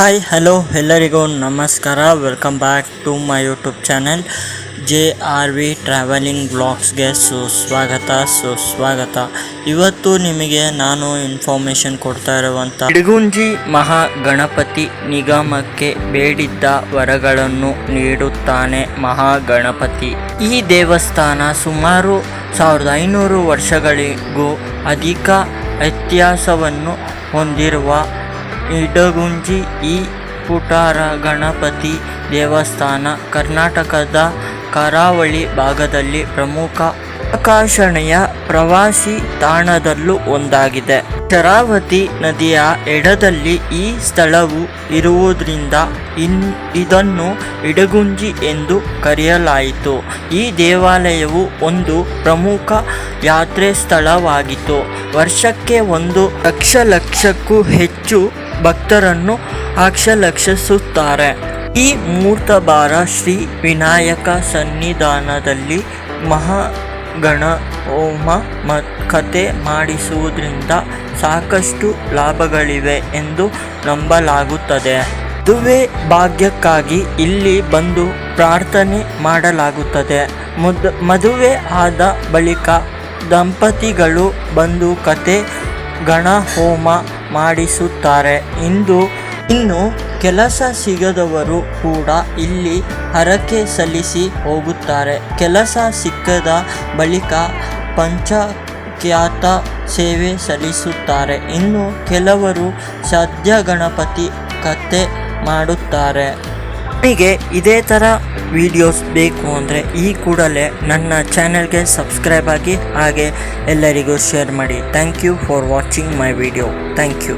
Hi hello ಎಲ್ಲರಿಗೂ ನಮಸ್ಕಾರ. Welcome back to my YouTube channel J R V traveling ಬ್ಲಾಗ್ಸ್ಗೆ ಸುಸ್ವಾಗತ ಸುಸ್ವಾಗತ. ಇವತ್ತು ನಿಮಗೆ ನಾನು ಇನ್ಫಾರ್ಮೇಷನ್ ಕೊಡ್ತಾ ಇರುವಂಥ ಇಡಗುಂಜಿ ಮಹಾ ಗಣಪತಿ ನಿಗಮಕ್ಕೆ ಬೇಡಿದ್ದ ವರಗಳನ್ನು ನೀಡುತ್ತಾನೆ ಮಹಾಗಣಪತಿ. ಈ ದೇವಸ್ಥಾನ ಸುಮಾರು ಸಾವಿರದ ಐನೂರು ವರ್ಷಗಳಿಗೂ ಅಧಿಕ ಇತಿಹಾಸವನ್ನು ಹೊಂದಿರುವ ಇಡಗುಂಜಿ ಈ ಪುಟಾರ ಗಣಪತಿ ದೇವಸ್ಥಾನ ಕರ್ನಾಟಕದ ಕರಾವಳಿ ಭಾಗದಲ್ಲಿ ಪ್ರಮುಖ ಆಕರ್ಷಣೆಯ ಪ್ರವಾಸಿ ತಾಣದಲ್ಲೂ ಒಂದಾಗಿದೆ. ಶರಾವತಿ ನದಿಯ ಎಡದಲ್ಲಿ ಈ ಸ್ಥಳವು ಇರುವುದರಿಂದ ಇನ್, ಇದನ್ನು ಇಡಗುಂಜಿ ಎಂದು ಕರೆಯಲಾಯಿತು. ಈ ದೇವಾಲಯವು ಒಂದು ಪ್ರಮುಖ ಯಾತ್ರೆ ಸ್ಥಳವಾಗಿತ್ತು. ವರ್ಷಕ್ಕೆ ಒಂದು ಲಕ್ಷ ಲಕ್ಷಕ್ಕೂ ಹೆಚ್ಚು ಭಕ್ತರನ್ನು ಆಕ್ಷಲಕ್ಷಿಸುತ್ತಾರೆ. ಈ ಮೂರ್ತಬಾರ ಶ್ರೀ ವಿನಾಯಕ ಸನ್ನಿಧಾನದಲ್ಲಿ ಮಹಾಗಣ ಹೋಮ ಕತೆ ಮಾಡಿಸುವುದರಿಂದ ಸಾಕಷ್ಟು ಲಾಭಗಳಿವೆ ಎಂದು ನಂಬಲಾಗುತ್ತದೆ. ಮದುವೆ ಭಾಗ್ಯಕ್ಕಾಗಿ ಇಲ್ಲಿ ಬಂದು ಪ್ರಾರ್ಥನೆ ಮಾಡಲಾಗುತ್ತದೆ. ಮುದ್, ಮದುವೆ ಆದ ಬಳಿಕ ದಂಪತಿಗಳು ಬಂದು ಕತೆ ಗಣ ಹೋಮ ಮಾಡಿಸುತ್ತಾರೆ. ಇಂದು ಇನ್ನು ಕೆಲಸ ಸಿಗದವರು ಕೂಡ ಇಲ್ಲಿ ಹರಕೆ ಸಲ್ಲಿಸಿ ಹೋಗುತ್ತಾರೆ. ಕೆಲಸ ಸಿಕ್ಕದ ಬಳಿಕ ಪಂಚಖ್ಯಾತ ಸೇವೆ ಸಲ್ಲಿಸುತ್ತಾರೆ. ಇನ್ನು ಕೆಲವರು ಸದ್ಯ ಗಣಪತಿ ಕತೆ ಮಾಡುತ್ತಾರೆ. ನಿಮಗೆ ಇದೇ ಥರ ವಿಡಿಯೋಸ್ ಬೇಕು ಅಂದರೆ ಈ ಕೂಡಲೇ ನನ್ನ ಚಾನೆಲ್ಗೆ ಸಬ್ಸ್ಕ್ರೈಬ್ ಆಗಿ ಹಾಗೆ ಎಲ್ಲರಿಗೂ ಶೇರ್ ಮಾಡಿ. Thank you for watching my video thank you